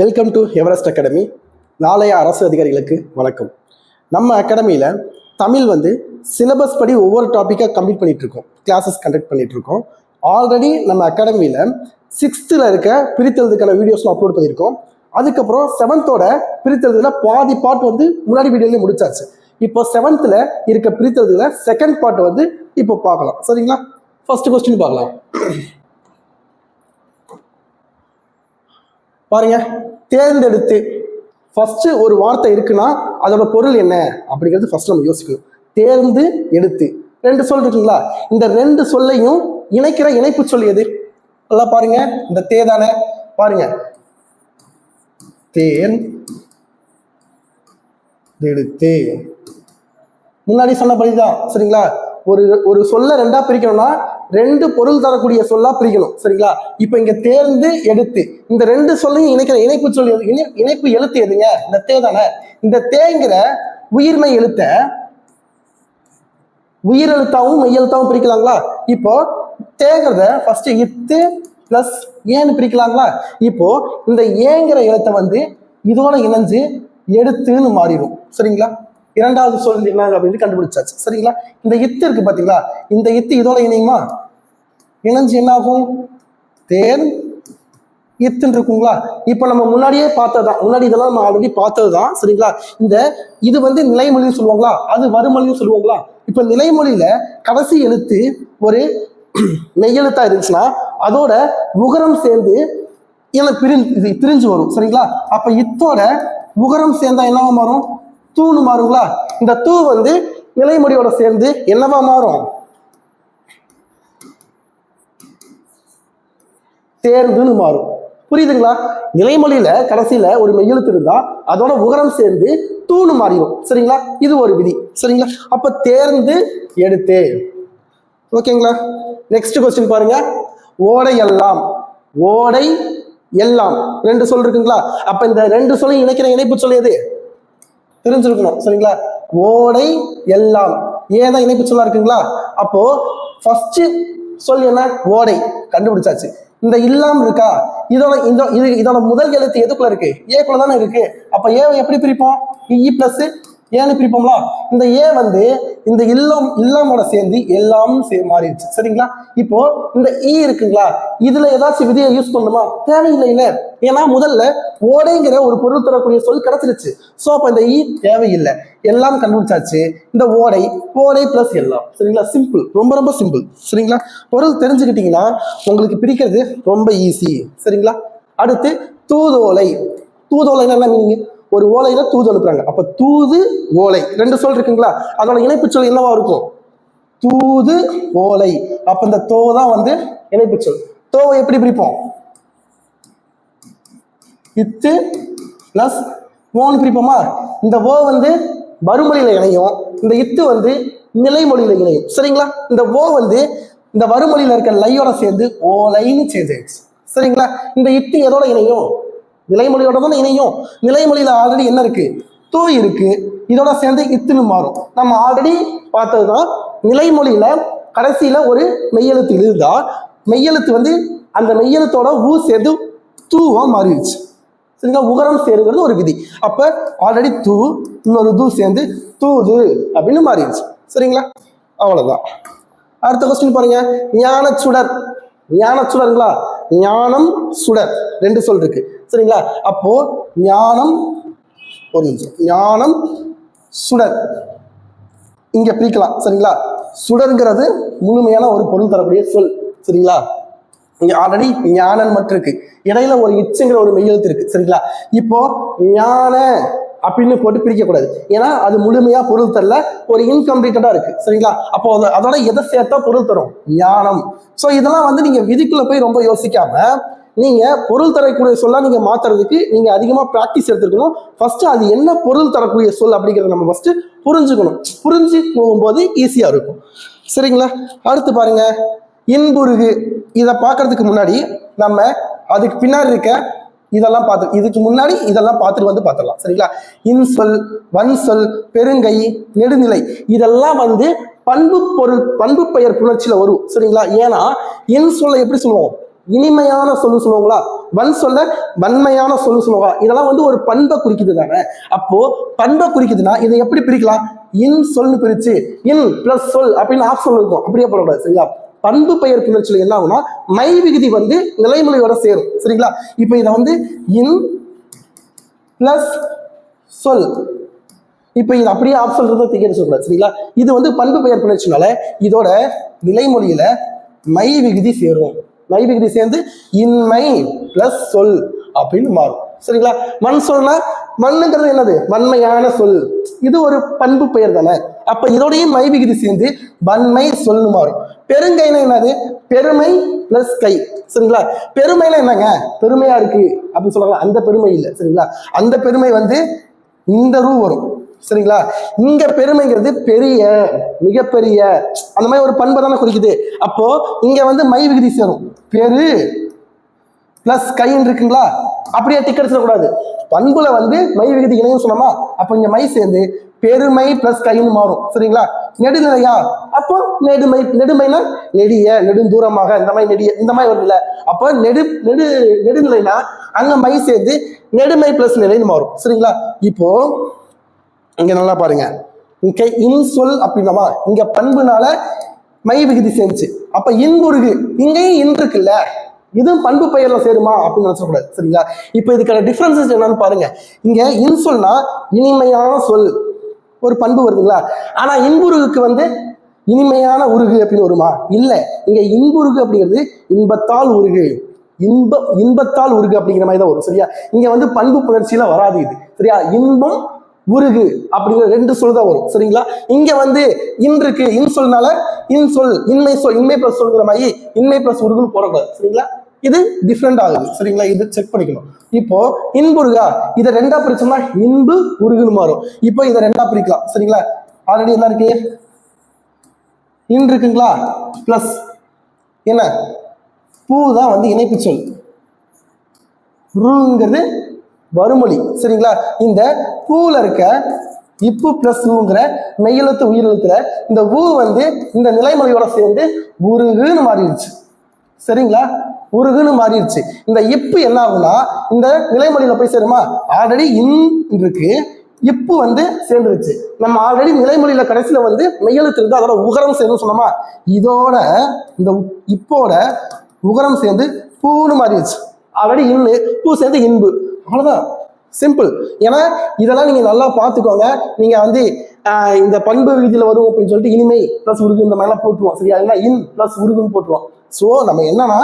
Welcome to Everest academy நாளைய அரசு அதிகாரிகளுக்கு வணக்கம். நம்ம அகாடமியில் தமிழ் வந்து சிலபஸ் படி ஒவ்வொரு டாப்பிக்காக கம்ப்ளீட் பண்ணிகிட்ருக்கோம் இருக்கோம் கிளாஸஸ் கண்டக்ட் பண்ணிகிட்ருக்கோம் இருக்கோம் ஆல்ரெடி நம்ம அகாடமியில் சிக்ஸ்த்தில் இருக்க பிரித்தெழுதுக்கான வீடியோஸ்லாம் அப்லோட் பண்ணியிருக்கோம். அதுக்கப்புறம் செவன்த்தோட பிரித்தெழுதுல பாதி பார்ட் வந்து முன்னாடி வீடியோலேயே முடிச்சாச்சு. இப்போ செவன்த்தில் இருக்க பிரித்தெழுதுல செகண்ட் பார்ட் வந்து இப்போ பார்க்கலாம். சரிங்களா? ஃபர்ஸ்ட் கொஸ்டின் பார்க்கலாம். பாருங்க தேர்ந்தெடுத்து ஃபஸ்ட்டு ஒரு வார்த்தை இருக்குன்னா அதோட பொருள் என்ன? அப்படிங்கிறது ஃபஸ்ட் நம்ம யோசிக்கணும். தேர்ந்து எடுத்து. ரெண்டு சொல் இருக்குங்களா? இந்த ரெண்டு சொல்லையும் இணைக்கிற இணைப்பு சொல் எது? நல்லா பாருங்க இந்த தே தானே. பாருங்க. தேன் எடுத்து. முன்னாடி சொன்னபடிதான் சரிங்களா? ஒரு ஒரு சொல்ல ரெண்டா பிரிக்கணும்னா ரெண்டு பொருள் தரக்கூடிய சொல்லா பிரிக்கணும் சரிங்களா? இப்போ இங்க தேர்ந்து எடுத்து இந்த ரெண்டு சொல்லையும் இணைக்கிற இணைப்பு சொல் இணை- இணைப்பு எழுத்து எதுங்க? இந்த தே தானே? இந்த தேங்கிற உயிர்மை எழுத்த உயிர் எழுத்தாவும் மெய்யெழுத்தாவும் பிரிக்கலாங்களா? இப்போ தேங்கிறத ஃபர்ஸ்ட் இத்து பிளஸ் ஏன்னு பிரிக்கலாங்களா? இப்போ இந்த ஏங்கிற எழுத்தை வந்து இதோட இணைஞ்சு எடுத்துன்னு மாறிடும் சரிங்களா? இரண்டாவது சொல் என்ன அப்படின்னு கண்டுபிடிச்சாச்சு. சரிங்களா? இந்த இத்து இருக்கு பாத்தீங்களா? இந்த இத்து இதோட இணையுமா? இணைஞ்சு என்ன ஆகும் தேன் இத்துன்னு இருக்குங்களா? இப்போ நம்ம முன்னாடியே பார்த்ததுதான். முன்னாடி இதெல்லாம் நம்ம ஆல்ரெடி பார்த்தது தான் சரிங்களா? இந்த இது வந்து நிலைமொழின்னு சொல்லுவாங்களா? அது வறுமொழின்னு சொல்லுவாங்களா? இப்போ நிலைமொழியில கடைசி எழுத்து ஒரு மெய்யெழுத்தா இருந்துச்சுன்னா அதோட உகரம் சேர்ந்து இல்லை பிரிஞ்சு இது பிரிஞ்சு வரும். சரிங்களா? அப்ப இத்தோட உகரம் சேர்ந்தா என்னவா மாறும்? தூணு மாறுங்களா? இந்த தூ வந்து நிலைமொழியோட சேர்ந்து என்னவா மாறும்? தேர்ந்துன்னு மாறும். புரியுதுங்களா? நிலைமொழியில கடைசியில ஒரு மெய்யெழுத்து இருந்தா அதோட உகரம் சேர்ந்து தூணு மாறிடும். சரிங்களா? இது ஒரு விதி. சரிங்களா? அப்ப தேர்ந்து எடுத்து. ஓகேங்களா? நெக்ஸ்ட் கொஸ்டின் பாருங்க. ஓடை எல்லாம். ஓடை எல்லாம். ரெண்டு சொல் இருக்குங்களா? அப்ப இந்த ரெண்டு சொல்லையும் இணைக்கிற இணைப்பு சொல்லியது எது? தெரிஞ்சிருக்கணும் சரிங்களா? ஓடை எல்லாம். ஏதான் இணைப்பு சொல்லா இருக்குங்களா? அப்போ ஃபர்ஸ்ட் சொல் என்ன? ஓடை. கண்டுபிடிச்சாச்சு. இந்த இல்லாம இருக்கா? இதோட இந்த இது இதோட முதல் எழுத்து எதுக்குள்ள இருக்கு? ஏக்குள்ள தானே இருக்கு. அப்ப ஏ எப்படி பிரிப்போம்? இ பிளஸ் ஏன்னு பிரிப்போம்ல? இந்த ஏ வந்து இந்த இல்லம் இல்லாமோட சேர்ந்து எல்லாம் சே மாறிடுச்சு. சரிங்களா? இப்போ இந்த ஈ இருக்குங்களா? இதுல ஏதாச்சும் விதியை யூஸ் பண்ணணுமா? தேவையில்லை இல்ல ஏன்னா முதல்ல ஓடைங்கிற ஒரு பொருள் தரக்கூடிய சொல் கிடைச்சிருச்சு. ஸோ அப்போ இந்த ஈ தேவையில்லை. எல்லாம் கண்டுபிடிச்சாச்சு. இந்த ஓடை ஓடை பிளஸ் எல்லாம். சரிங்களா? சிம்பிள் ரொம்ப ரொம்ப சிம்பிள் சரிங்களா? பொருள் தெரிஞ்சுக்கிட்டீங்கன்னா உங்களுக்கு பிரிக்கிறது ரொம்ப ஈஸி சரிங்களா? அடுத்து தூதோலை. தூதோலைன்னா என்ன மீனிங் ஒரு ஓலையில தூது அனுப்புறாங்க. அப்ப தூது ஓலை. ரெண்டு சொல் இருக்குங்களா? அதோட இணைப்பு சொல் என்னவா இருக்கும்? தூது ஓலை. அப்ப இந்த தோ தான் வந்து இணைப்பு சொல். தோவை எப்படி பிரிப்போம்? இத்து பிளஸ் ஓன்னு பிரிப்போமா? இந்த ஓ வந்து வறுமொழியில இணையும் இந்த இத்து வந்து நிலைமொழியில இணையும். சரிங்களா? இந்த ஓ வந்து இந்த வறுமொழியில இருக்க லையோட சேர்ந்து ஓலைன்னு சேர்ந்து சரிங்களா? இந்த இத்து எதோட இணையும்? நிலைமொழியோட தான் இணையும்? நிலைமொழியில் ஆல்ரெடி என்ன இருக்கு? தூ இருக்கு. இதோட சேர்ந்து இத்துன்னு மாறும். நம்ம ஆல்ரெடி பார்த்ததுதான் நிலைமொழியில கடைசியில ஒரு மெய்யெழுத்து இருந்தா மெய்யெழுத்து வந்து அந்த மெய்யெழுத்தோட ஊ சேர்ந்து தூவா மாறிடுச்சு. சரிங்களா? உகரம் சேருங்கிறது ஒரு விதி. அப்ப ஆல்ரெடி தூ இன்னொரு தூ சேர்ந்து தூது அப்படின்னு மாறிடுச்சு. சரிங்களா? அவ்வளவுதான். அடுத்த கொஸ்டின் பாருங்க. ஞான சுடர் ஞான சுடருங்களா ஞானம் சுடர். ரெண்டு சொல் இருக்கு. சரிங்களா? அப்போ ஞானம் ஒரு நிமிஷம். ஞானம் சுடர். இங்க பிரிக்கலாம் சரிங்களா? சுடர்ங்கிறது முழுமையான ஒரு பொருள் தரக்கூடிய சொல் சரிங்களா? இங்க ஆல்ரெடி ஞானன் மட்டும் இருக்கு. இடையில ஒரு இச்சுங்கிற ஒரு மெய்யெழுத்து இருக்கு சரிங்களா? இப்போ ஞான அப்படின்னு போட்டு பிரிக்க கூடாது ஏன்னா அது முழுமையா பொருள் தரல ஒரு இன்கம்ப்ளீட்டடா இருக்கு சரிங்களா? அப்போ அதோட எதை சேர்த்தா பொருள் தரும்? ஞானம். ஸோ இதெல்லாம் வந்து நீங்க விதிக்குள்ள போய் ரொம்ப யோசிக்காம நீங்க பொருள் தரக்கூடிய சொல்லா நீங்க மாத்துறதுக்கு நீங்க அதிகமா ப்ராக்டிஸ் எடுத்துக்கணும் ஃபர்ஸ்ட் அது என்ன பொருள் தரக்கூடிய சொல் அப்படிங்கிறத நம்ம ஃபர்ஸ்ட் புரிஞ்சுக்கணும். புரிஞ்சு போகும்போது ஈஸியா இருக்கும். சரிங்களா? அடுத்து பாருங்க. இன்புருகு. இதை பார்க்கறதுக்கு முன்னாடி நம்ம அதுக்கு பின்னாடி இருக்க இதெல்லாம் பார்த்து இதுக்கு முன்னாடி இதெல்லாம் பார்த்துட்டு வந்து பார்த்துடலாம். சரிங்களா? இன்சொல் வன்சொல் பெருங்கை நெடுநிலை இதெல்லாம் வந்து பண்பு பொருள் பண்பு பெயர் புணர்ச்சியில வரும். சரிங்களா? ஏன்னா இன்சொல்லை எப்படி சொல்லுவோம்? இனிமையான சொல்லு சொல்லுவாங்களா வன் சொல்ல வன்மையான சொல்லு சொல்லுவா இதெல்லாம் வந்து ஒரு பண்பை குறிக்குது தானே. அப்போ பண்பை குறிக்குதுன்னா இதை எப்படி பிரிக்கலாம்? இன் சொல்னு பிரிச்சு இன் பிளஸ் சொல் அப்படின்னு ஆஃப் சொல் இருக்கும். அப்படியே போடக்கூடாது சரிங்களா? பண்பு பெயர் புணர்ச்சியில் என்ன ஆகும்னா மை விகுதி வந்து நிலைமொழியோட சேரும் சரிங்களா? இப்போ இதை வந்து இன் பிளஸ் சொல். இப்போ இது அப்படியே ஆஃப் சொல்றதை திகர் சொல்றாரு சரிங்களா? இது வந்து பண்பு பெயர் புணர்ச்சினால இதோட நிலைமொழியில மை விகுதி சேரும். மை விகுதி சேர்ந்து இன்மை பிளஸ் சொல் அப்படின்னு மாறும். சரிங்களா? மண் சொல்னா மண்ணுங்கிறது என்னது? வன்மையான சொல். இது ஒரு பண்பு பெயர் தானே. அப்ப இதோடையும் மை விகுதி சேர்ந்து வன்மை சொல்லு மாறும். பெருங்கைனா என்னது? பெருமை பிளஸ் கை. சரிங்களா? பெருமைனா என்னங்க? பெருமையா இருக்கு. அப்படின்னு சொல்றாங்க அந்த பெருமை இல்லை. சரிங்களா? அந்த பெருமை வந்து இந்த ரூ வரும். சரிங்களா? இங்க பெருமைங்கிறது பெரிய மிகப்பெரிய அந்த மாதிரி ஒரு பண்பை தானே குறிக்குது. அப்போ இங்க வந்து மை விகுதி சேரும். பெரு பிளஸ் கைன்னு இருக்குங்களா? அப்படியே டிக்கெட் அடிச்சிடக்கூடாது. பண்புல வந்து மை விகுதி இணையும் சொன்னோமா? அப்போ இங்க மை சேர்ந்து பெருமை பிளஸ் கைன்னு மாறும். சரிங்களா? நெடுநிலையா? அப்போ நெடுமை நெடுமைனா நெடிய நெடுந்தூரமாக இந்த மாதிரி நெடிய இந்த மாதிரி வருதுல்ல அப்போ நெடு நெடு நெடுநிலைனா அங்க மை சேர்ந்து நெடுமை பிளஸ் நிலைன்னு மாறும். சரிங்களா? இப்போ இங்க நல்லா பாருங்க. இங்க இன்சொல் அப்படின்னமா இங்க பண்புனால மை விகுதி சேர்ந்துச்சு அப்ப இன்புருகு இங்கேயும் இன் இருக்குல்ல இதுவும் பண்பு பெயர்ல சேருமா அப்படின்னு நினைச்சக்கூடாது சரிங்களா? இப்போ இதுக்கான டிஃபரன்சஸ் என்னன்னு பாருங்க. இங்க இன்சொல்னா இனிமையான சொல். ஒரு பண்பு வருதுங்களா? ஆனா இன்புருகுக்கு வந்து இனிமையான உருகு அப்படின்னு வருமா? இல்ல. இங்க இன்புருகு அப்படிங்கிறது இன்பத்தால் உருகு. இன்ப இன்பத்தால் உருகு அப்படிங்கிற மாதிரி தான் வரும் சரியா? இங்க வந்து பண்பு புணர்ச்சியில வராது இது சரியா? இன்பம் உருகு அப்படிங்கிற ரெண்டு சொல் தான் வரும். சரிங்களா? இங்க வந்து இன்றுக்கு இன் சொல்னால இன் சொல் இன்மை சொல் இன்மை பிளஸ் சொல்கிற மாதிரி இன்மை பிளஸ் உருகுன்னு போடக்கூடாது. சரிங்களா? இது டிஃப்ரெண்ட் ஆகுது. சரிங்களா? இது செக் பண்ணிக்கணும். இப்போ இன்புருகா இதை ரெண்டா பிரிச்சோம்னா இன்பு உருகுன்னு மாறும். இப்போ இதை ரெண்டா பிரிக்கலாம். சரிங்களா? ஆல்ரெடி என்ன இருக்கு? இன் இருக்குங்களா? பிளஸ் என்ன? பூ தான் வந்து இணைப்பு சொல். ருங்கிறது வறுமொழி சரிங்களா? இந்த பூல இருக்க இப்பு பிளஸ் ஊங்கிற மெய்யெழுத்து உயிரெழுத்துல இந்த ஊ வந்து இந்த நிலைமொழியோட சேர்ந்து உருகுன்னு மாறிடுச்சு. சரிங்களா? உருகுன்னு மாறிடுச்சு. இந்த இப்பு என்ன ஆகுனா இந்த நிலைமொழியில போய் சேருமா? ஆல்ரெடி இன் இருக்கு. இப்பு வந்து சேர்ந்துருச்சு. நம்ம ஆல்ரெடி நிலைமொழியில கடைசியில வந்து மெய்யெழுத்து இருந்து அதோட உகரம் சேர்ந்து சொன்னோமா? இதோட இந்த இப்போட உகரம் சேர்ந்து பூன்னு மாறிடுச்சு. ஆல்ரெடி இன்னு பூ சேர்ந்து இன்பு. அவ்வளோதான் சிம்பிள் ஏன்னா இதெல்லாம் நீங்கள் நல்லா பார்த்துக்கோங்க. நீங்கள் வந்து இந்த பண்பு விதியில வரும் அப்படின்னு சொல்லிட்டு இனிமை ப்ளஸ் உருகு இந்த மாதிரிலாம் போட்டுருவோம். சரியா? இல்லை இன் ப்ளஸ் உருகுன்னு போட்டுருவோம். ஸோ நம்ம என்னன்னா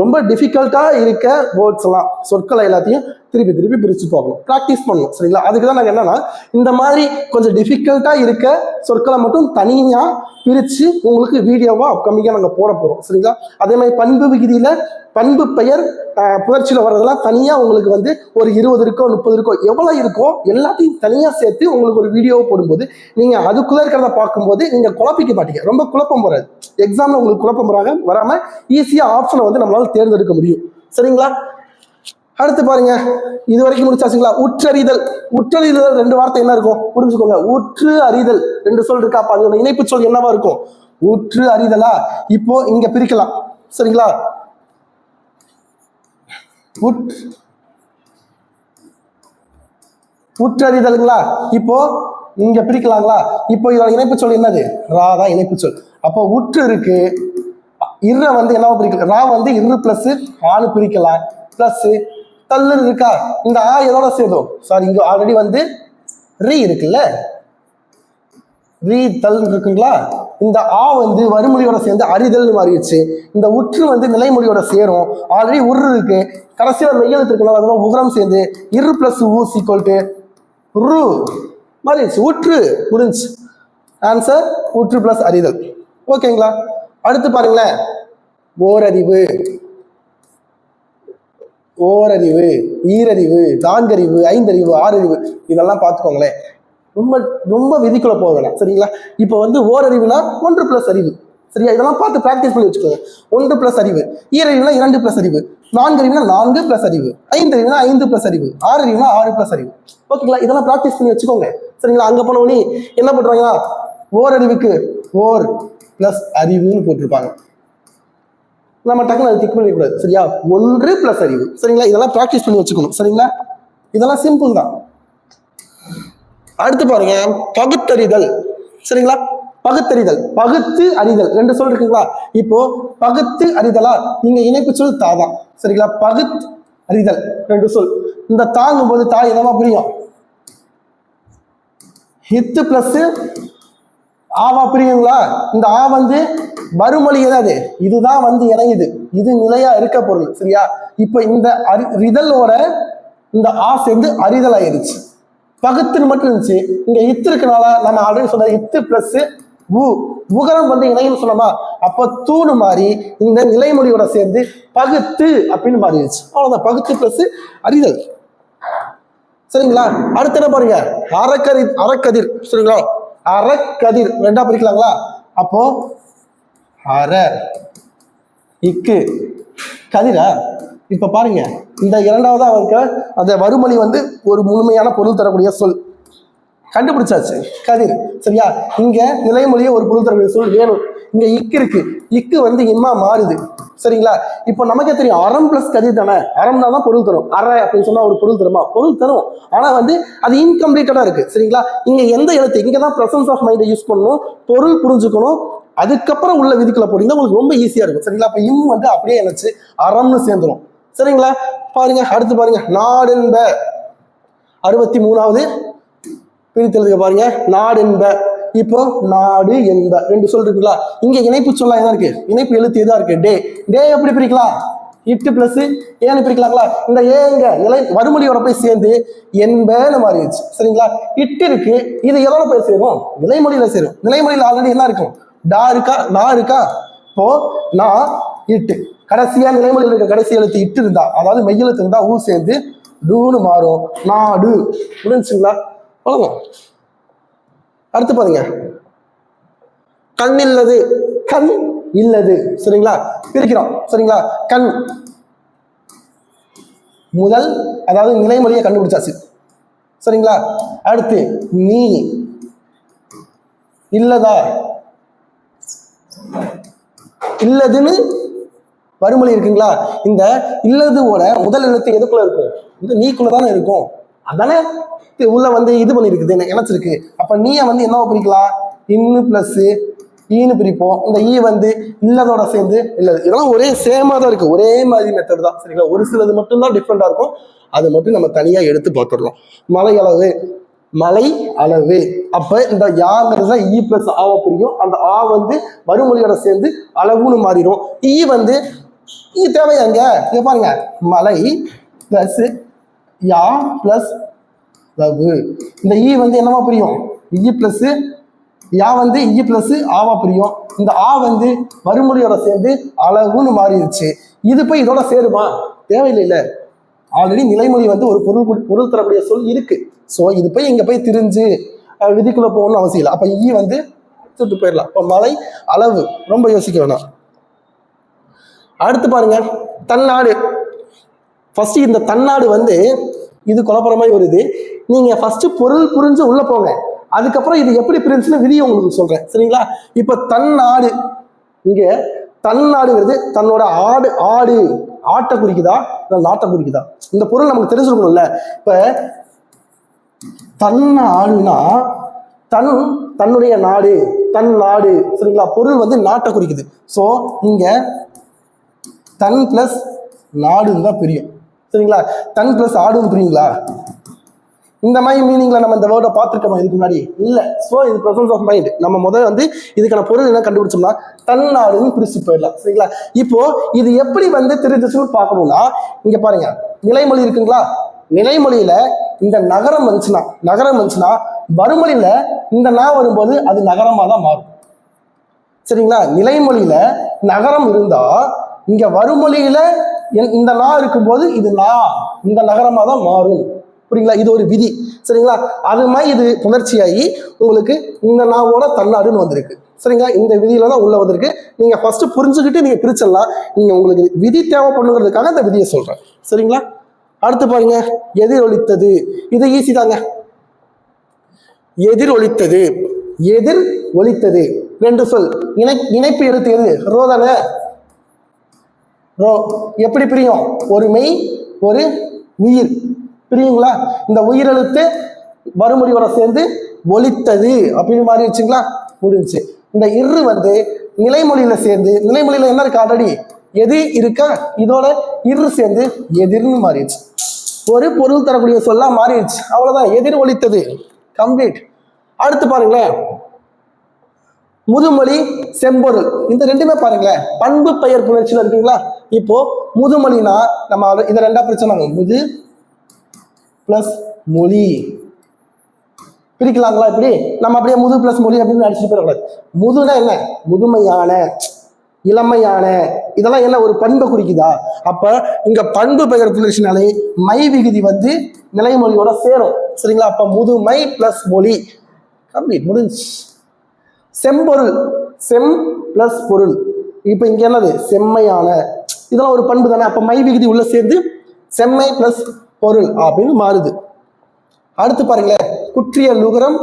ரொம்ப டிஃபிகல்ட்டாக இருக்க வேர்ட்ஸ் எல்லாம் சொற்களை எல்லாத்தையும் திருப்பி திருப்பி பிரித்து பார்க்கணும். ப்ராக்டிஸ் பண்ணணும். சரிங்களா? அதுக்கு தான் நாங்கள் என்னன்னா இந்த மாதிரி கொஞ்சம் டிஃபிகல்ட்டாக இருக்க சொற்களை மட்டும் தனியாக பிரித்து உங்களுக்கு வீடியோவாக அப்கமிங்காக நாங்கள் போட போகிறோம் சரிங்களா? அதே மாதிரி பண்பு விகுதியில் பண்பு பெயர் ஆஹ், வர்றதெல்லாம் தனியாக உங்களுக்கு வந்து ஒரு இருபது இருக்கோ முப்பது இருக்கோ எவ்வளோ இருக்கோ எல்லாத்தையும் தனியாக சேர்த்து உங்களுக்கு ஒரு வீடியோவை போடும்போது நீங்கள் அதுக்குள்ளே இருக்கிறத பார்க்கும்போது நீங்கள் குழப்பிக்க மாட்டீங்க. ரொம்ப குழப்பம் வராது. எக்ஸாமில் உங்களுக்கு குழப்பம் வராங்க வராமல் ஈஸியாக ஆப்ஷனை வந்து நம்மளால் தேர்ந்தெடுக்க முடியும். சரிங்களா? அடுத்து பாருங்க. இது வரைக்கும் முடிச்சாச்சுங்களா? உற்றறிதல் உற்றறிதல் ரெண்டு வார்த்தை என்ன இருக்கும்? புரிஞ்சுக்கோங்க. உற்று அறிதல். ரெண்டு சொல் இருக்கா? அதோட இணைப்பு சொல் என்னவா இருக்கும்? உற்று அறிதலா? இப்போ இங்க பிரிக்கலாம். சரிங்களா? உட். உற்றறிதலுங்களா இப்போ இங்க பிரிக்கலாங்களா? இப்போ இதோட இணைப்பு சொல் என்னது? ரா தான் இணைப்பு சொல். அப்போ உற்று இருக்கு. இர்ர வந்து என்னவா பிரிக்கலாம்? ரா வந்து இரு பிளஸ் ஆணு பிரிக்கலாம். பிளஸ் தள்ளு இருக்கா? இந்த ஆ எதோட சேரும் சாரி இங்க ஆல்ரெடி வந்து ரீ இருக்குல்ல? ரீ தல் இருக்குங்களா இந்த ஆ வந்து வறுமொழியோட சேர்ந்து அறிதல்னு மாறிடுச்சு. இந்த உற்று வந்து நிலைமொழியோட சேரும். ஆல்ரெடி உரு இருக்கு. கடைசியில மெய்யெழுத்து இருக்குனால அதெல்லாம் உகரம் சேர்ந்து இரு பிளஸ் ஊ சீக்வல் டு ரு மாறிடுச்சு. உற்று முடிஞ்சு ஆன்சர் உற்று பிளஸ் அறிதல் ஓகேங்களா? அடுத்து பாருங்களேன். ஓரறிவு. ஓரறிவு ஈரறிவு நான்கறிவு ஐந்தறிவு ஆறறிவு. இதெல்லாம் பார்த்துக்கோங்களேன். ரொம்ப ரொம்ப விதிக்குள்ள போக வேணாம் சரிங்களா? இப்போ வந்து ஓரறிவுனா ஒன்று பிளஸ் அறிவு. சரியா? இதெல்லாம் பார்த்து ப்ராக்டிஸ் பண்ணி வச்சுக்கோங்க. ஒன்று பிளஸ் அறிவு. ஈரறிவுனா இரண்டு பிளஸ் அறிவு. நான்கு அறிவுனா நான்கு பிளஸ் அறிவு. ஐந்து அறிவுனா ஐந்து பிளஸ் அறிவு. ஆறு அறிவுனா ஆறு பிளஸ் அறிவு. ஓகேங்களா? இதெல்லாம் ப்ராக்டிஸ் பண்ணி வச்சுக்கோங்க. சரிங்களா? அங்கே போனவனே என்ன பண்ணுறாங்கன்னா ஓரறிவுக்கு ஓர் பிளஸ் அறிவுன்னு போட்டிருப்பாங்க. நம்ம டக்குனு அதை திக் பண்ணிக்கூடாது சரியா? ஒன்று பிளஸ் அறிவு. சரிங்களா? இதெல்லாம் ப்ராக்டிஸ் பண்ணி வச்சுக்கணும். சரிங்களா? இதெல்லாம் சிம்பிள் தான். அடுத்து பாருங்க பகுத்தறிதல். சரிங்களா? பகுத்தறிதல். பகுத்து அறிதல். ரெண்டு சொல் இருக்குங்களா? இப்போ பகுத்து அறிதலா நீங்க இணைப்பு சொல் தாதான் சரிங்களா? பகுத் அறிதல். ரெண்டு சொல். இந்த தாங்கும் போது தா என்னவா புரியும்? ஹித்து பிளஸ் ஆவா புரியுங்களா? இந்த ஆ வந்து மறுமொழி எதாவது இதுதான் வந்து இணையுது. இது நிலையா இருக்க பொருள். சரியா? இப்ப இந்த அறி ரிதலோட இந்த ஆ சேர்ந்து அறிதல் ஆயிருச்சு பகுத்துன்னு மட்டும் இருந்துச்சு. இங்க இத்து இருக்கனால நம்ம ஆல்ரெடி சொன்ன இத்து பிளஸ் உ உகரம் வந்து இணையம் சொன்னோமா? அப்ப தூணு மாறி இந்த நிலைமொழியோட சேர்ந்து பகுத்து அப்படின்னு மாறிடுச்சு. அவ்வளவுதான். பகுத்து பிளஸ் அறிதல். சரிங்களா? அடுத்து என்ன பாருங்க? அறக்கதிர் அறக்கதிர். சரிங்களா? அறக்கதிர். ரெண்டா பிரிக்கலாங்களா? அப்போ அற இக்கு. கதிரா? இப்ப பாருங்க. இந்த இரண்டாவது இருக்க அந்த வறுமொழி வந்து ஒரு முழுமையான பொருள் தரக்கூடிய சொல். கண்டுபிடிச்சாச்சு. கதிர். சரியா? இங்கே நிலைமொழியே ஒரு பொருள் தரக்கூடிய சொல் வேணும். இங்கே இக்கு இருக்கு. இக்கு வந்து இம்மா மாறுது. சரிங்களா? இப்போ நமக்கே தெரியும் அறம் பிளஸ் கதிர் தானே? அறம்னா தான் பொருள் தரும். அரை அப்படின்னு சொன்னால் ஒரு பொருள் தருமா? பொருள் தரும். ஆனால் வந்து அது இன்கம்ப்ளீட்டடாக இருக்கு. சரிங்களா? இங்கே எந்த எழுத்து? இங்கே தான் ப்ரெசன்ஸ் ஆஃப் மைண்டை யூஸ் பண்ணணும். பொருள் புரிஞ்சுக்கணும். அதுக்கப்புறம் உள்ள விதிக்குள்ள போட்டிங்கன்னா உங்களுக்கு ரொம்ப ஈஸியாக இருக்கும். சரிங்களா? அப்போ இம் வந்து அப்படியே நினைச்சு அறம்னு சேர்ந்துடும் சரிங்களா? பாருங்க அடுத்து பாருங்க. நாடென்ப. அறுபத்தி மூணாவது பிரித்தெழுதுக பாருங்க. நாடென்ப. இப்போ நாடு என்ப. ரெண்டு சொல் இருக்குங்களா? இங்க இணைப்பு சொல்லா என்ன இருக்கு? இணைப்பு எழுத்து எதா இருக்கு? டே. டே எப்படி பிரிக்கலாம்? இட்டு பிளஸ் ஏன்னு பிரிக்கலாங்களா? இந்த ஏங்க நிலை வறுமொழியோட போய் சேர்ந்து என்பன்னு மாறிடுச்சு. சரிங்களா? இட்டு இருக்கு. இது எதோட போய் சேரும்? நிலைமொழியில சேரும். நிலைமொழியில ஆல்ரெடி என்ன இருக்கும்? டா இருக்கா நா இருக்கா? இப்போ நான் இட்டு. கடைசியா நிலைமையில் இருக்க கடைசி எழுத்து இட்டு இருந்தா அதாவது மெய்யெழுத்து இருந்தா ஊ சேர்ந்து டூன்னு மாறும். நாடு. புரிஞ்சுங்களா? அவ்வளவுதான். அடுத்து பாருங்க. கண் இல்லது. கண் இல்லது. சரிங்களா? பிரிக்கிறோம். சரிங்களா? கண். முதல் அதாவது நிலைமொழியை கண்டுபிடிச்சாச்சு. சரிங்களா? அடுத்து நீ. இல்லதா? இல்லதுன்னு வறுமொழி இருக்குங்களா? இந்த இல்லதுவோட முதல் எழுத்து எதுக்குள்ள இருக்கும் இந்த நீக்குள்ள தானே இருக்கும். அதானே? இது உள்ள வந்து இது பண்ணிருக்குது இணைச்சிருக்கு. அப்ப நீயை வந்து என்னவா பிரிக்கலாம்? இன்னு பிளஸ் ஈன்னு பிரிப்போம். இந்த ஈ வந்து இல்லதோட சேர்ந்து இல்லது. இதெல்லாம் ஒரே சேமா தான் இருக்கு. ஒரே மாதிரி மெத்தட் தான். சரிங்களா? ஒரு சிலது மட்டும்தான் டிஃப்ரெண்டா இருக்கும். அது மட்டும் நம்ம தனியா எடுத்து பார்த்துடலாம். மலை அளவு மலை அளவு. அப்ப இந்த யாங்கிறது ஈ பிளஸ் ஆவ பிரியும். அந்த ஆ வந்து மறுமொழியோட சேர்ந்து அளவுன்னு மாறிடும். ஈ வந்து ஈ தேவையாங்க இங்க? பாருங்க. மலை பிளஸ் யா பிளஸ் லவ். இந்த ஈ வந்து என்னவா புரியும்? E இ பிளஸ் யா வந்து e இ பிளஸ் ஆவா புரியும். இந்த ஆ வந்து மறுமொழியோட சேர்ந்து அளவுன்னு மாறிடுச்சு. இது போய் இதோட சேருமா? தேவையில்லைல்ல. ஆல்ரெடி நிலைமொழி வந்து ஒரு பொருள் பொருள் தரக்கூடிய சொல் இருக்கு. ஸோ இது போய் இங்க போய் திரிஞ்சு விதிக்குள்ளே விதிக்குள்ள போகணும்னு அவசியம் இல்லை. அப்ப ஈ வந்து சுட்டு போயிடலாம். அப்ப மலை அளவு. ரொம்ப யோசிக்க வேணாம். அடுத்து பாருங்க தன்னாடு. ஃபர்ஸ்ட் இந்த தன்னாடு வந்து இது குழப்பற மாதிரி வருது. நீங்க ஃபர்ஸ்ட் பொருள் புரிஞ்சு உள்ள போங்க. அதுக்கப்புறம் இது எப்படி பிரிஞ்சுன்னு விதியை உங்களுக்கு சொல்றேன். சரிங்களா? இப்ப தன்னாடு. இங்க தன்னாடுங்கிறது தன்னோட ஆடு ஆடு ஆட்டை குறிக்குதா? இல்லை நாட்டை குறிக்குதா? இந்த பொருள் நமக்கு தெரிஞ்சிருக்கணும்ல. இப்ப தன்னாடுனா தன் தன்னுடைய நாடு தன் நாடு. சரிங்களா? பொருள் வந்து நாட்டை குறிக்குது. ஸோ இங்க தன் பிளஸ் நாடுன்னு தான் பிரியும். சரிங்களா? தன் பிளஸ் ஆடுன்னு புரியுங்களா? இந்த மாதிரி மீனிங்ல நம்ம இந்த வேர்டை பார்த்துருக்கோம் இதுக்கு முன்னாடி? இல்ல. ஸோ இது ப்ரெசன்ஸ் ஆஃப் மைண்ட் நம்ம முதல்ல வந்து இதுக்கான பொருள் என்ன கண்டுபிடிச்சோம்னா தன்னாடுன்னு பிரிச்சு போயிடலாம். சரிங்களா? இப்போ இது எப்படி வந்து தெரிஞ்சிச்சுன்னு பார்க்கணும்னா இங்க பாருங்க. நிலைமொழி இருக்குங்களா? நிலைமொழியில இந்த நகரம் வந்துச்சுன்னா நகரம் வந்துச்சுன்னா வறுமொழியில இந்த நா வரும்போது அது நகரமா தான் மாறும். சரிங்களா? நிலைமொழியில நகரம் இருந்தா இங்க வறுமொழியில என்- இந்த நா இருக்கும்போது இது நா இந்த நகரமா தான் மாறும். புரியுங்களா? இது ஒரு விதி. சரிங்களா? அது மாதிரி இது புணர்ச்சியாகி உங்களுக்கு இந்த நாவோட தன்னாடுன்னு வந்திருக்கு. சரிங்களா? இந்த விதியில தான் உள்ள வந்திருக்கு. நீங்க ஃபர்ஸ்ட் புரிஞ்சுக்கிட்டு நீங்க பிரிச்சிடலாம். நீங்க உங்களுக்கு விதி தேவைப்படுங்கிறதுக்காக இந்த விதியை சொல்றேன். சரிங்களா? அடுத்து பாருங்க. எதிரொலித்தது. இது ஈஸி தாங்க. எதிர் ஒலித்தது எதிர் ஒலித்தது ரெண்டு சொல். இணை இணைப்பு எழுத்து எது? ரோதான ரோ எப்படி பிரியும்? ஒரு மெய் ஒரு உயிர். பிரியுங்களா? இந்த உயிரெழுத்து வறுமொழியோட சேர்ந்து ஒலித்தது அப்படின்னு மாறி வச்சுங்களா? முடிஞ்சு இந்த இரு வந்து நிலைமொழியில சேர்ந்து நிலைமொழியில என்ன இருக்கு ஆல்ரெடி எது இருக்கா? இதோட இரு சேர்ந்து எதிர்னு மாறிடுச்சு. ஒரு பொருள் தரக்கூடிய சொல்லா மாறிடுச்சு. அவ்வளவுதான். எதிர் ஒலித்தது. கம்ப்ளீட் அடுத்து பாருங்களேன். முதுமொழி செம்பொருள். இந்த ரெண்டுமே பாருங்களேன். பண்பு பெயர் புணர்ச்சியில் இருக்குங்களா? இப்போ முதுமொழினா நம்ம அது- இதை ரெண்டா பிரிச்சோம் முது பிளஸ் மொழி. பிரிக்கலாங்களா இப்படி? நம்ம அப்படியே முது பிளஸ் மொழி அப்படின்னு அடிச்சுட்டு போயிடக்கூடாது. முதுனா என்ன? முதுமையான இளமையான. இதெல்லாம் என்ன? ஒரு பண்பை குறிக்குதா? அப்ப இங்க பண்பு பெயர் புணர்ச்சினாலே மை விகுதி வந்து நிலைமொழியோட சேரும். சரிங்களா? அப்ப முதுமை பிளஸ் மொழி. கம்ப்ளீட் முடிஞ்சு. செம்பொருள். செம் பிளஸ் பொருள். இப்போ இங்க என்னது? செம்மையான. இதெல்லாம் ஒரு பண்பு தானே? அப்ப மை விகுதி உள்ள சேர்ந்து செம்மை பிளஸ் பொருள் அப்படின்னு மாறுது. அடுத்து பாருங்களேன். குற்றிய லுகரம்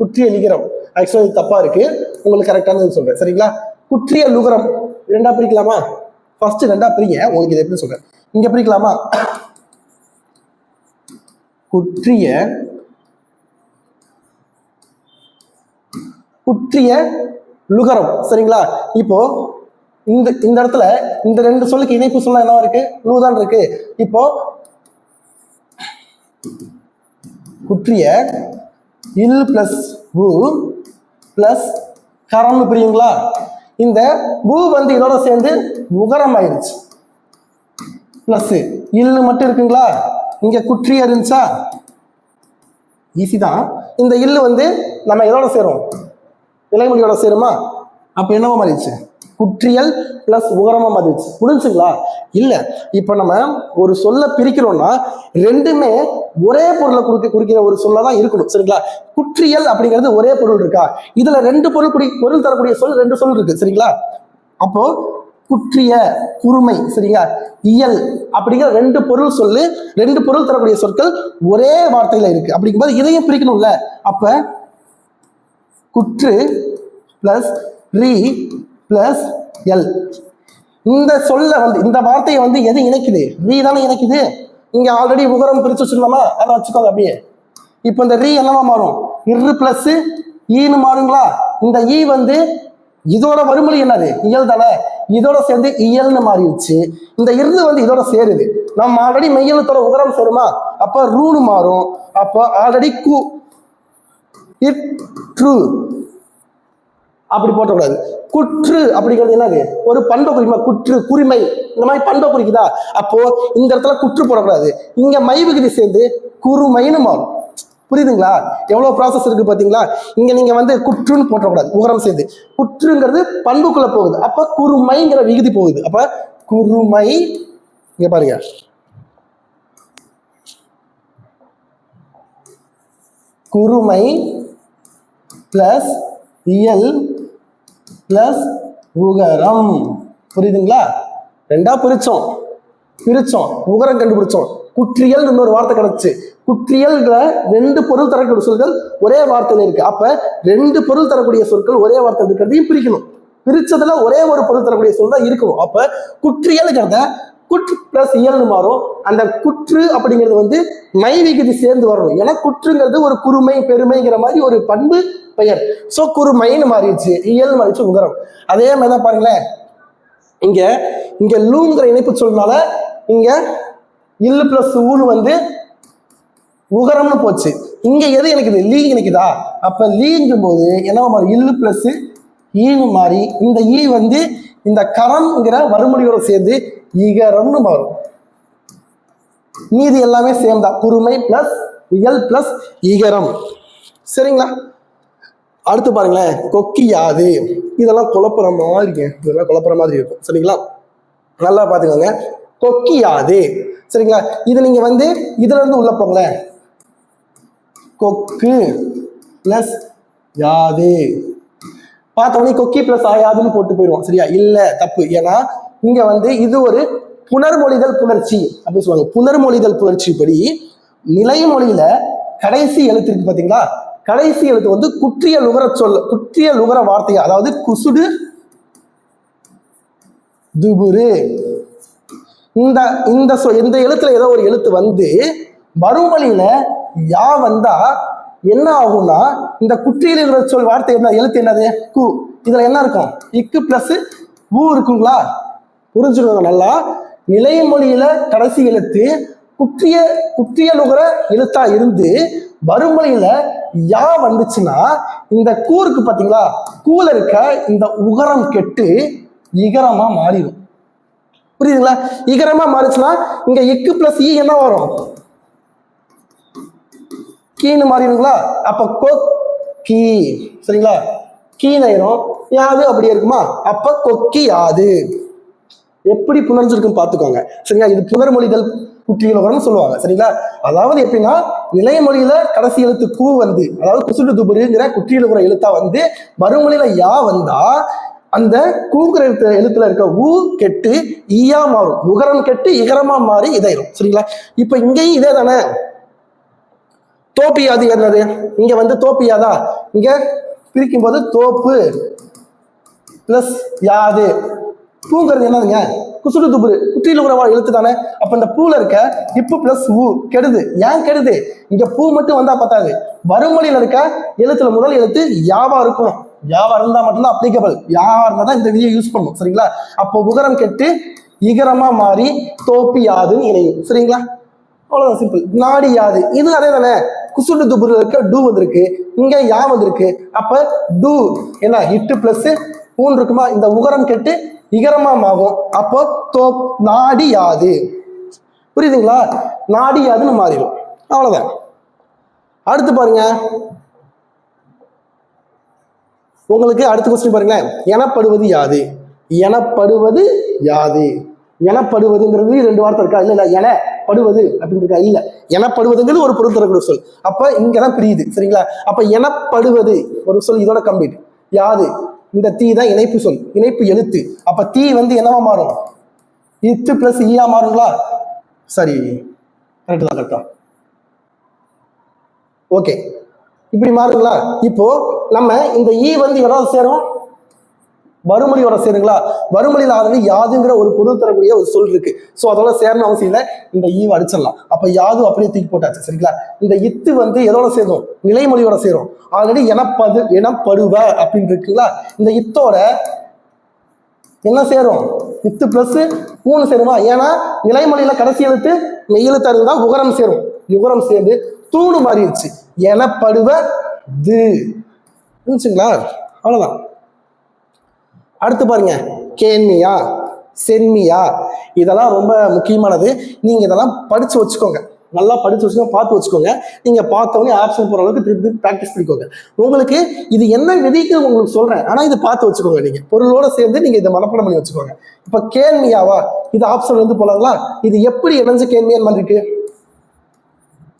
குற்றிய லிகரம் ஆக்சுவலாக இது தப்பா இருக்கு. உங்களுக்கு கரெக்டானது சொல்றேன். சரிங்களா? குற்றிய லுகரம். ரெண்டா பிரிக்கலாமா? ஃபர்ஸ்ட் ரெண்டா பிரிங்க. உங்களுக்கு இது எப்படி சொல்றேன்? இங்க பிரிக்கலாமா? குற்றிய குற்றிய லுகரம். சரிங்களா? இப்போ இந்த இந்த இடத்துல இந்த ரெண்டு சொல்லுக்கு இணைப்பு சொல்ல என்னவா இருக்கு? லூ தான் இருக்கு. இப்போ குற்றிய இல் பிளஸ் பூ பிளஸ் கரம்னு புரியுங்களா? இந்த பூ வந்து இதோட சேர்ந்து உகரம் ஆயிடுச்சு பிளஸ் இல்லு மட்டும் இருக்குங்களா? இங்க குற்றிய இருந்துச்சா? ஈஸி தான். இந்த இல்லு வந்து நம்ம இதோட சேரும் இலைமொழியோட சேருமா? அப்ப என்னவோ மாறிடுச்சு. குற்றியல் பிளஸ் உகரமா மாறிடுச்சு. புரிஞ்சுங்களா? இல்ல இப்ப நம்ம ஒரு சொல்ல பிரிக்கிறோம்னா ரெண்டுமே ஒரே பொருளை குறிக்க குறிக்கிற ஒரு சொல்ல தான் இருக்கணும். சரிங்களா? குற்றியல் அப்படிங்கிறது ஒரே பொருள் இருக்கா? இதுல ரெண்டு பொருள் குடி பொருள் தரக்கூடிய சொல் ரெண்டு சொல் இருக்கு. சரிங்களா? அப்போ குற்றிய குறுமை சரிங்களா? இயல் அப்படிங்கிற ரெண்டு பொருள் சொல்லு ரெண்டு பொருள் தரக்கூடிய சொற்கள் ஒரே வார்த்தையில இருக்கு. அப்படிங்கும்போது இதையும் பிரிக்கணும்ல. அப்ப குற்று பிளஸ் ரீ பிளஸ் எல் இந்த சொல்ல வந்து இந்த வார்த்தையை வந்து எது இணைக்குது? ரீ தானே இணைக்குது. இங்க ஆல்ரெடி உகரம் பிரிச்சு வச்சிருக்கலாமா அதை வச்சுக்கோங்க அப்படியே. இப்போ இந்த ரீ என்னவா மாறும்? இரு பிளஸ் ஈன்னு மாறுங்களா? இந்த ஈ வந்து இதோட வறுமொழி என்னது? இயல் தானே. இதோட சேர்ந்து இயல்னு மாறிடுச்சு. இந்த இரு வந்து இதோட சேருது. நம்ம ஆல்ரெடி மெய்யலத்தோட உகரம் சேருமா? அப்ப ரூனு மாறும். அப்போ ஆல்ரெடி கு இட் ட்ரூ அப்படி போட்டக்கூடாது. குற்று அப்படிங்கிறது என்னது? ஒரு பண்பை குறிக்குமா? குற்று குரிமை. இந்த மாதிரி பண்பை குறிக்குதா? அப்போ இந்த இடத்துல குற்று போடக்கூடாது. இங்க மை விகுதி சேர்ந்து குறுமைன்னு மாறும். புரியுதுங்களா? எவ்வளவு ப்ராசஸ் இருக்கு பாத்தீங்களா இங்க நீங்க வந்து குற்றுன்னு போட்டக்கூடாது. உகரம் சேர்ந்து. குற்றுங்கிறது பண்புக்குள்ள போகுது. அப்ப குறுமைங்கிற விகுதி போகுது. அப்ப குறுமை இங்க பாருங்க. குறுமை பிளஸ் இயல் பிளஸ் உகரம். புரியுதுங்களா? ரெண்டா பிரிச்சோம். பிரிச்சோம். உகரம் கண்டுபிடிச்சோம். குற்றியல் இன்னொரு வார்த்தை கிடைச்சு குற்றியல்ன்ற ரெண்டு பொருள் தரக்கூடிய சொற்கள் ஒரே வார்த்தையில இருக்கு. அப்ப ரெண்டு பொருள் தரக்கூடிய சொற்கள் ஒரே வார்த்தை இருக்கிறதையும் பிரிக்கணும். பிரிச்சதுல ஒரே ஒரு பொருள் தரக்கூடிய சொல் தான் இருக்கணும். அப்ப குற்றியலுங்கிறத குற்று பிளஸ் இயல்னு மாறும். அந்த குற்று அப்படிங்கிறது வந்து மை விகுதி சேர்ந்து வரணும். ஏன்னா குற்றுங்கிறது ஒரு குறுமை பெருமைங்கிற மாதிரி ஒரு பண்பு பெயர். சோ குறுமைன்னு மாறிடுச்சு. இயல் மாறிடுச்சு உகரம். அதே மாதிரி தான் பாருங்களேன். இங்க இங்க லூங்கிற இணைப்பு சொல்றனால இங்க இல்லு பிளஸ் ஊன்னு வந்து உகரம்னு போச்சு. இங்க எது எனக்கு லீ எனக்குதா அப்ப லீங்கும் போது என்னவா மாறும்? இல்லு பிளஸ் ஈனு மாறி இந்த ஈ வந்து இந்த கரம்ங்கிற வறுமொழியோட சேர்ந்து இகரம்னு மாறும். மீதி எல்லாமே சேம் தான். குறுமை பிளஸ் இயல் பிளஸ் ஈகரம். சரிங்களா? அடுத்து பாருங்களேன். கொக்கியாது. இதெல்லாம் குழப்புற மாதிரி இருக்கு. இதெல்லாம் குழப்புற மாதிரி இருக்கும். சரிங்களா? நல்லா பார்த்துக்கோங்க. கொக்கியாது. சரிங்களா? இது நீங்க வந்து இதுல இருந்து உள்ள போங்களேன். கொக்கு பிளஸ் யாது. பார்த்தோன்னே கொக்கி பிளஸ் ஆயாதுன்னு போட்டு போயிடுவோம் சரியா? இல்ல தப்பு. ஏன்னா இங்க வந்து இது ஒரு புனர்மொழிதல் புணர்ச்சி அப்படின்னு சொல்லுவாங்க. புனர்மொழிதல் புணர்ச்சி படி நிலைமொழியில கடைசி எழுத்து இருக்கு பாத்தீங்களா? கடைசி எழுத்து வந்து குற்றிய லுகர சொல் குற்றிய லுகர வார்த்தை அதாவது குசுடு துபுரு. இந்த இந்த இந்த எழுத்துல ஏதோ ஒரு எழுத்து வந்து மறுமொழியில யா வந்தா என்ன ஆகும்னா இந்த குற்றியல் சொல் வார்த்தை என்ன எழுத்து என்னது? கு. இதுல என்ன இருக்கும்? இக்கு பிளஸ் ஊ இருக்குங்களா? புரிஞ்சுக்கோங்க நல்லா. நிலைமொழியில கடைசி எழுத்து குற்றிய குற்றியலுகிற எழுத்தா இருந்து வறுமொழியில யா வந்துச்சுன்னா இந்த கூருக்கு பாத்தீங்களா? கூல இருக்க இந்த உகரம் கெட்டு இகரமா மாறிடும். புரியுதுங்களா? இகரமா மாறிச்சுன்னா இங்க இக்கு பிளஸ் இ என்ன வரும்? கீன்னு மாறிடுங்களா? அப்ப கொ கீ. சரிங்களா? கீனாயிரும் யாது அப்படியே இருக்குமா? அப்ப கொக்கி யாது எப்படி புணர்ஞ்சிருக்குன்னு பார்த்துக்கோங்க. சரிங்களா? இது புனர்மொழிதல் குற்றியலுகரம்னு சொல்லுவாங்க. சரிங்களா? அதாவது எப்படின்னா நிலைமொழியில கடைசி எழுத்து கூ வந்து அதாவது குசுட்டு துபுருங்கிற குற்றியலுகிற எழுத்தா வந்து மறுமொழியில யா வந்தா அந்த கூங்குற எழுத்து எழுத்துல இருக்க ஊ கெட்டு ஈயா மாறும். உகரம் கெட்டு இகரமா மாறி இதாயிரும். சரிங்களா? இப்ப இங்கேயும் இதே தானே? தோப்பியாது என்னது? இங்க வந்து தோப்பியாதா இங்க பிரிக்கும் போது தோப்பு பிளஸ் யாது. பூங்கிறது என்னதுங்க? குசுடு துபுரு குற்றியில் உறவா எழுத்து தானே அப்ப இந்த பூல இருக்க இப்பு பிளஸ் ஊ கெடுது. ஏன் கெடுது? இங்க பூ மட்டும் வந்தா பத்தாது. வறுமொழியில இருக்க எழுத்துல முதல் எழுத்து யாவா இருக்கும்? யாவா இருந்தா மட்டும்தான் அப்ளிகபிள் யாவா இருந்தா தான் இந்த விதியை யூஸ் பண்ணும் சரிங்களா? அப்போ உகரம் கெட்டு இகரமா மாறி தோப்பி யாதுன்னு இணையும். சரிங்களா? அவ்வளவுதான் சிம்பிள் நாடி யாது. இது அதே தானே குசுடு துபுரில் இருக்க டூ வந்திருக்கு. இங்க யா வந்திருக்கு. அப்ப டூ என்ன? இட்டு பிளஸ் ஊன் இருக்குமா? இந்த உகரம் கெட்டு இகரமாகும். அப்போ தோ நாடி யாது புரியுதுங்களா? நாடி யாதுன்னு மாறிடும். அவ்வளோதான் அடுத்து பாருங்க. உங்களுக்கு அடுத்த கொஸ்டின் பாருங்களேன். எனப்படுவது யாது? எனப்படுவது யாது? எனப்படுவதுங்கிறது ரெண்டு வார்த்தை இருக்கா? இல்லை இல்லை எனப்படுவது அப்படின்னு இருக்கா? இல்லை. எனப்படுவதுங்கிறது ஒரு பொருள் தரக்கூடிய சொல். இங்கே தான் பிரியுது. சரிங்களா? அப்போ எனப்படுவது ஒரு சொல் இதோட கம்ப்ளீட் யாது? இந்த தீ தான் இணைப்பு சொல் இணைப்பு எழுத்து. அப்ப தீ வந்து என்னவா மாறும்? இத்து பிளஸ் ஈயா மாறுங்களா? சரி கரெக்ட் தான் கரெக்டா ஓகே இப்படி மாறுங்களா? இப்போ நம்ம இந்த ஈ வந்து எவ்வளவு சேரும்? வறுமொழியோட சேருங்களா? வறுமொழியில் ஆல்ரெடி யாதுங்கிற ஒரு பொருள் தரக்கூடிய ஒரு சொல் இருக்கு. ஸோ அதோட சேரணும் அவசியம் இல்லை. இந்த ஈவை அடிச்சிடலாம். அப்ப யாது அப்படியே தூக்கி போட்டாச்சு சரிங்களா? இந்த இத்து வந்து எதோட சேரும்? நிலைமொழியோட சேரும். ஆல்ரெடி எனப்பது எனப்படுவ அப்படின்னு இருக்குங்களா? இந்த இத்தோட என்ன சேரும்? இத்து பிளஸ் மூணு சேருமா? ஏன்னா நிலைமொழியில கடைசி எழுத்து மெயில் எழுத்தா உகரம் சேரும். உகரம் சேர்ந்து தூணு மாறிடுச்சு. எனப்படுவ து. இருந்துச்சுங்களா அவ்வளவுதான். அடுத்து பாருங்க கேன்மியா சென்மியா. இதெல்லாம் ரொம்ப முக்கியமானது. நீங்க இதெல்லாம் படிச்சு வச்சுக்கோங்க. நல்லா படிச்சு வச்சுக்கோங்க பார்த்து வச்சுக்கோங்க. நீங்க பார்த்தவொடனே ஆப்ஷன் போற அளவுக்கு திருப்பி திருப்பி ப்ராக்டிஸ் பண்ணிக்கோங்க. உங்களுக்கு இது என்ன விதிக்கு உங்களுக்கு சொல்றேன். ஆனா இதை பார்த்து வச்சுக்கோங்க நீங்க. பொருளோட சேர்ந்து நீங்க இதை மனப்பாடம் பண்ணி வச்சுக்கோங்க. இப்ப கேள்மியாவா இது ஆப்ஷன் வந்து போலாங்களா? இது எப்படி இணைஞ்சு கேள்வியான் மாதிரி இருக்கு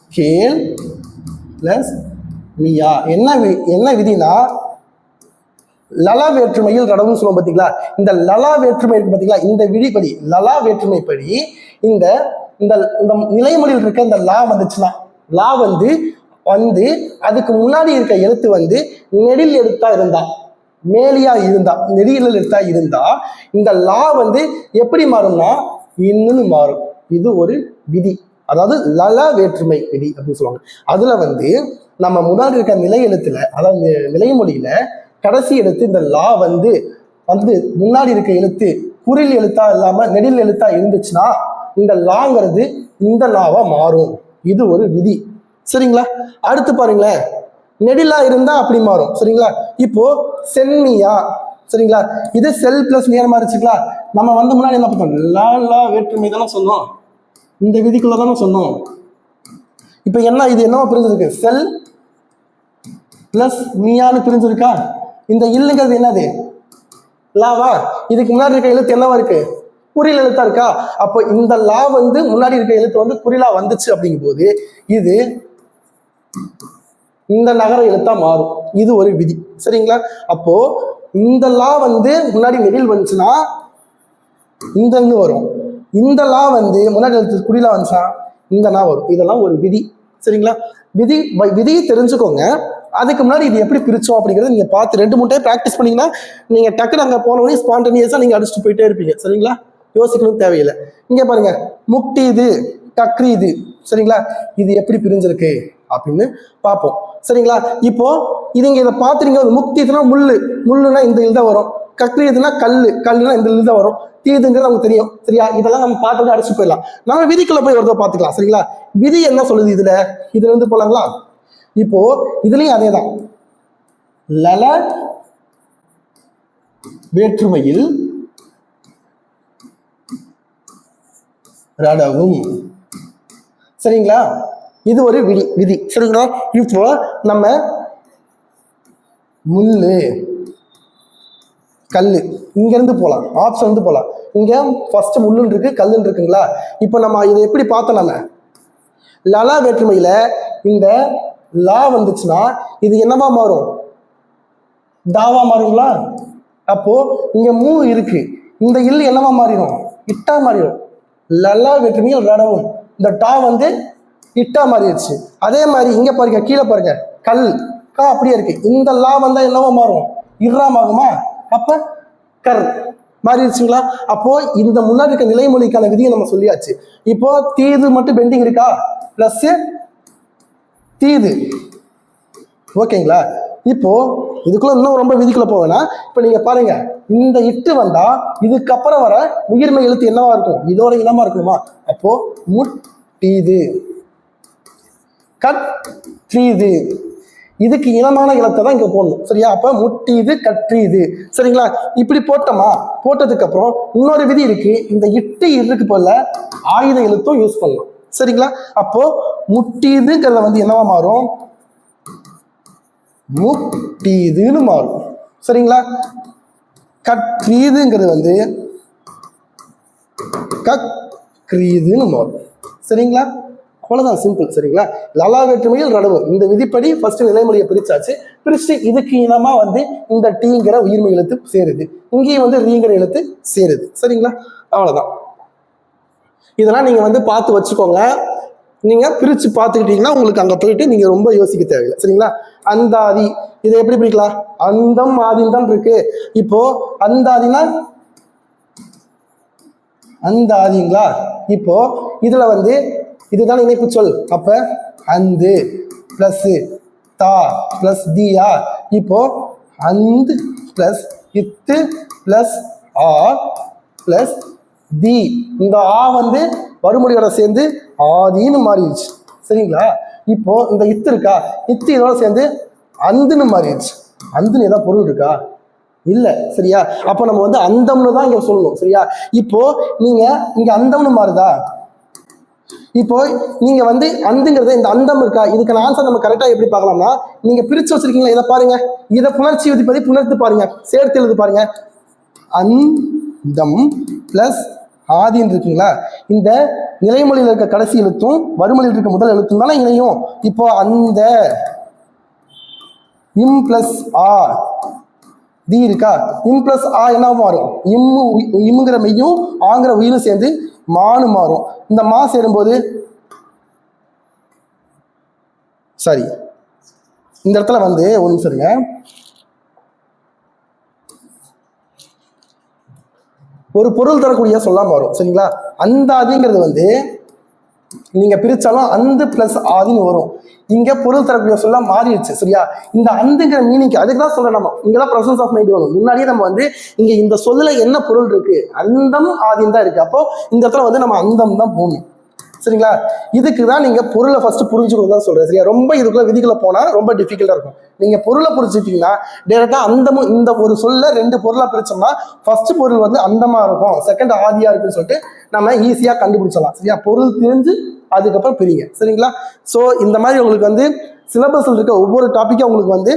கேள் பிளஸ் மியா. என்ன வி- என்ன விதினா லலா வேற்றுமையில் கடவுள்னு சொல்லுவோம் பார்த்தீங்களா இந்த லலா வேற்றுமை இருக்கு பார்த்தீங்களா இந்த விதிப்படி லலா வேற்றுமைப்படி இந்த இந்த இந்த நிலைமொழியில் இருக்க இந்த லா வந்துச்சுன்னா லா வந்து வந்து அதுக்கு முன்னாடி இருக்க எழுத்து வந்து நெடில் எழுத்தா இருந்தா மேலியா இருந்தா நெடியில் எழுத்தா இருந்தா இந்த லா வந்து எப்படி மாறும்னா இன்னுன்னு மாறும். இது ஒரு விதி. அதாவது லல வேற்றுமை விதி அப்படின்னு சொல்லுவாங்க. அதுல வந்து நம்ம முன்னாடி இருக்க நிலை எழுத்துல அதாவது நிலைமொழியில கடைசி எழுத்து இந்த லா வந்து வந்து முன்னாடி இருக்க எழுத்து குறில் எழுத்தா இல்லாம நெடில் எழுத்தா இருந்துச்சுன்னா இந்த லாங்கிறது இந்த லாவா மாறும். இது ஒரு விதி. சரிங்களா? அடுத்து பாருங்களேன். நெடிலா இருந்தா அப்படி மாறும். சரிங்களா? இப்போ சென்னியா. சரிங்களா? இது செல் பிளஸ் நியர் இருந்துச்சுங்களா நம்ம வந்து முன்னாடி என்ன பார்த்தோம்? லா லா வேற்றுமை தானே சொன்னோம். இந்த விதிக்குள்ள தானே சொன்னோம். இப்போ என்ன இது என்னவா பிரிஞ்சிருக்கு? செல் பிளஸ் மியான்னு பிரிஞ்சிருக்கா? இந்த இல்லுங்கிறது என்னது? லாவா? இதுக்கு முன்னாடி இருக்க எழுத்து என்னவா இருக்கு? குறில் எழுத்தா இருக்கா? அப்போ இந்த லா வந்து முன்னாடி இருக்க எழுத்து வந்து குறிலா வந்துச்சு அப்படிங்கும்போது இது இந்த நகர எழுத்தா மாறும். இது ஒரு விதி. சரிங்களா? அப்போ இந்த லா வந்து முன்னாடி நெடில் வந்துச்சுன்னா இந்த வரும். இந்த லா வந்து முன்னாடி எழுத்து குறிலா வந்துச்சா இந்த லா வரும். இதெல்லாம் ஒரு விதி. சரிங்களா? விதி வ- விதியை தெரிஞ்சுக்கோங்க. அதுக்கு முன்னாடி இது எப்படி பிரிச்சோம் அப்படிங்கிறத நீங்க பார்த்து ரெண்டு மூணு டைம் ப்ராக்டிஸ் பண்ணீங்கன்னா நீங்க டக்குனு அங்க போன உடனே நீங்கள் நீங்க அடிச்சுட்டு போயிட்டே இருப்பீங்க. சரிங்களா? யோசிக்கணும் தேவையில்லை. இங்க பாருங்க. கக்ரி இது சரிங்களா? இது எப்படி பிரிஞ்சிருக்கு? அப்படின்னு பார்ப்போம். சரிங்களா? இப்போ இதுங்க இதை பார்த்துருங்க முக்தி இதுனா முள்ளு. முள்ளுனா இந்த இது தான் வரும். கக்ரீதுனா கல்லு. கல்லுனா இந்த இதுதான் தான் வரும். தீதுங்கிறது நமக்கு தெரியும். சரியா? இதெல்லாம் நம்ம பார்த்துட்டு அடிச்சு போயிடலாம். நம்ம விதிக்குள்ள போய் ஒருத்தர் பார்த்துக்கலாம். சரிங்களா? விதி என்ன சொல்லுது இதுல? இதுல இருந்து போலாங்களா? இப்போ இதுலயும் அதே தான் லல வேற்றுமையில் ரடவும். சரிங்களா? இது ஒரு விதி விதி. சரிங்களா? இப்போ நம்ம முள்ளு கல் இங்கேருந்து போகலாம் ஆப்ஷன் இருந்து போகலாம் இங்கே ஃபஸ்ட்டு முள்ளுன்னு இருக்குது கல்லுன்னு இருக்குங்களா? இப்போ நம்ம இதை எப்படி பார்த்தோம் லலா வேற்றுமையில் இந்த லா வந்துச்சுன்னா இது என்னவா மாறும்? தாவா மாறுங்களா? அப்போ இங்க மூ இருக்கு. இந்த இல் என்னவா மாறிடும்? இட்டா மாறிடும். லல்லா வெற்றுமையில் ரடவும் இந்த டா வந்து இட்டா மாறிடுச்சு. அதே மாதிரி இங்க பாருங்க கீழே பாருங்க. கல். கா அப்படியே இருக்கு. இந்த லா வந்தா என்னவா மாறும்? இர்ராம் ஆகுமா அப்ப கர். மாறிடுச்சுங்களா? அப்போ இந்த முன்னாடி இருக்க நிலைமொழிக்கான விதியை நம்ம சொல்லியாச்சு. இப்போ தீது மட்டும் பெண்டிங் இருக்கா? பிளஸ் தீது. ஓகேங்களா? இப்போ இதுக்குள்ள இன்னும் ரொம்ப விதிக்குள்ள போவேன்னா இப்போ நீங்க பாருங்க இந்த இட்டு வந்தா இதுக்கப்புறம் வர உயிர்மை எழுத்து என்னவா இருக்கும்? இதோட இனமா இருக்குமா? அப்போ முட்டீது கட் த்ரீது இதுக்கு இனமான இலத்தை தான் இங்க போடணும். சரியா? அப்ப முட்டீது கற்றீது சரிங்களா? இப்படி போட்டோமா? போட்டதுக்கு அப்புறம் இன்னொரு விதி இருக்கு. இந்த இட்டு இருக்கு போல ஆயுத எழுத்தும் யூஸ் பண்ணலாம் சரிங்களா? அப்போ முட்டிதுங்கிறத வந்து என்னவா மாறும்? முட்டிதுன்னு மாறும். சரிங்களா? கற்றீதுங்கிறது வந்து கக்ரீதுன்னு மாறும். சரிங்களா? அவ்வளோதான் சிம்பிள் சரிங்களா? லலா வேற்றுமையில் ரடவு இந்த விதிப்படி ஃபர்ஸ்ட் நிலைமொழியை பிரிச்சாச்சு. பிரிச்சு இதுக்கு இனமா வந்து இந்த டீங்கிற உயிர்மை எழுத்து சேருது. இங்கேயும் வந்து ரீங்கிற எழுத்து சேருது. சரிங்களா? அவ்வளோதான் இதெல்லாம் நீங்கள் வந்து பார்த்து வச்சுக்கோங்க. நீங்கள் பிரித்து பார்த்துக்கிட்டீங்கன்னா உங்களுக்கு அங்கே போயிட்டு நீங்கள் ரொம்ப யோசிக்க தேவையில்லை. சரிங்களா? அந்தாதி. இதை எப்படி பிரிக்கலாம்? அந்தம் ஆதிம் தான் இருக்கு. இப்போ அந்தாதினா அந்த ஆதிங்களா இப்போ இதுல வந்து இதுதான் இணைப்பு சொல். அப்ப அந்து பிளஸ் தா பிளஸ் தியா. இப்போ அந்து பிளஸ் இத்து பிளஸ் ஆ பிளஸ் தி. இந்த ஆ வந்து வறுமொழியோட சேர்ந்து ஆதின்னு மாறிடுச்சு. சரிங்களா? இப்போ இந்த இத்து இருக்கா? இத்து இதோட சேர்ந்து அந்துன்னு மாறிடுச்சு. அந்துன்னு ஏதாவது பொருள் இருக்கா? இல்லை. சரியா? அப்போ நம்ம வந்து அந்தம்னு தான் இங்க சொல்லணும். சரியா? இப்போ நீங்க இங்க அந்தம்னு மாறுதா? இப்போ நீங்க வந்து அந்துங்கிறத இந்த அந்தம் இருக்கா? இதுக்கான ஆன்சர் நம்ம கரெக்டா எப்படி பார்க்கலாம்னா நீங்க பிரிச்சு வச்சிருக்கீங்களா? இதை பாருங்க. இதை புணர்ச்சி விதிப்பதை புணர்த்து பாருங்க. சேர்த்து எழுது பாருங்க. அந்தம் பிளஸ் ஆதின்னு இருக்குங்களா? இந்த நிலைமொழியில் இருக்க கடைசி எழுத்தும் வறுமொழியில் இருக்க முதல் எழுத்தும் தானே இணையும். இப்போ அந்த இம் பிளஸ் ஆ. தி இருக்கா? இம் பிளஸ் ஆ என்ன மாறும்? இம்மு உய்- இம்முங்கிற மெய்யும் ஆங்கிற உயிரும் சேர்ந்து மானு மாறும். இந்த மா சேரும்போது சரி இந்த இடத்துல வந்து ஒரு நிமிஷம் ஒரு பொருள் தரக்கூடிய சொல்லாம வரும். சரிங்களா? அந்த அதிங்கிறது வந்து நீங்க பிரிச்சாலும் அந்த பிளஸ் ஆதின்னு வரும். இங்க பொருள் தரக்கூடிய சொல்ல மாறிடுச்சு. சரியா? இந்த அந்துங்கிற மீனிங் அதுக்கு தான் சொல்றேன் நம்ம. இங்கதான் ப்ரொசன்ஸ் ஆஃப் மைண்ட் வரும். முன்னாடியே நம்ம வந்து இங்க இந்த சொல்லுல என்ன பொருள் இருக்கு? அந்தம் ஆதின்னு தான் இருக்கு. அப்போ இந்த இடத்துல வந்து நம்ம அந்தம் தான் போகணும். சரிங்களா? இதுக்கு தான் நீங்கள் பொருளை ஃபஸ்ட்டு புரிஞ்சுக்கணும் தான் சொல்கிறேன் சரியா? ரொம்ப இதுக்குள்ள விதிகளை போனால் ரொம்ப டிஃபிகல்ட்டாக இருக்கும். நீங்கள் பொருளை புரிஞ்சுட்டீங்கன்னா டேரெக்டாக அந்தமும் இந்த ஒரு சொல்ல ரெண்டு பொருளாக பிரித்தோம்னா ஃபஸ்ட்டு பொருள் வந்து அந்தமாக இருக்கும். செகண்ட் ஆதியாக இருக்குன்னு சொல்லிட்டு நம்ம ஈஸியாக கண்டுபிடிச்சலாம் சரியா? பொருள் தெரிஞ்சு அதுக்கப்புறம் பிரிங்க. சரிங்களா? ஸோ இந்த மாதிரி உங்களுக்கு வந்து சிலபஸில் இருக்க ஒவ்வொரு டாப்பிக்கும் உங்களுக்கு வந்து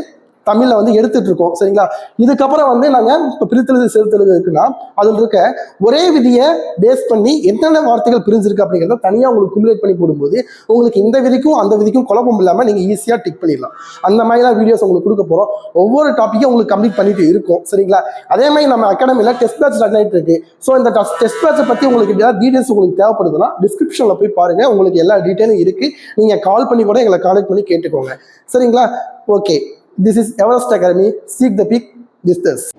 தமிழில் வந்து எடுத்துட்டு இருக்கோம் சரிங்களா? இதுக்கப்புறம் வந்து நாங்கள் இப்போ பிரித்தெழுது செலுத்தெழுது இருக்குன்னா அதில் இருக்க ஒரே விதியை பேஸ் பண்ணி என்னென்ன வார்த்தைகள் பிரிஞ்சிருக்கு அப்படிங்கிறத தனியாக உங்களுக்கு குமுலேட் பண்ணி போடும்போது உங்களுக்கு இந்த விதிக்கும் அந்த விதிக்கும் குழப்பம் இல்லாமல் நீங்கள் ஈஸியாக டிக் பண்ணிடலாம். அந்த மாதிரிலாம் வீடியோஸ் உங்களுக்கு கொடுக்க போகிறோம் ஒவ்வொரு டாப்பிக்கும் உங்களுக்கு கம்ப்ளீட் பண்ணிட்டு இருக்கும் சரிங்களா? அதே மாதிரி நம்ம அகாடமியில் டெஸ்ட் பேட்ச் ரன் ஆகிட்டு இருக்கு. ஸோ இந்த டெஸ்ட் பேட்சை பற்றி உங்களுக்கு ஏதாவது டீடைல்ஸ் உங்களுக்கு தேவைப்படுதுன்னா டிஸ்கிரிப்ஷனில் போய் பாருங்கள் உங்களுக்கு எல்லா டீட்டெயிலும் இருக்குது நீங்கள் கால் பண்ணி கூட எங்களை கான்டாக்ட் பண்ணி கேட்டுக்கோங்க. சரிங்களா? Okay This is Everest Academy. Seek the peak distance.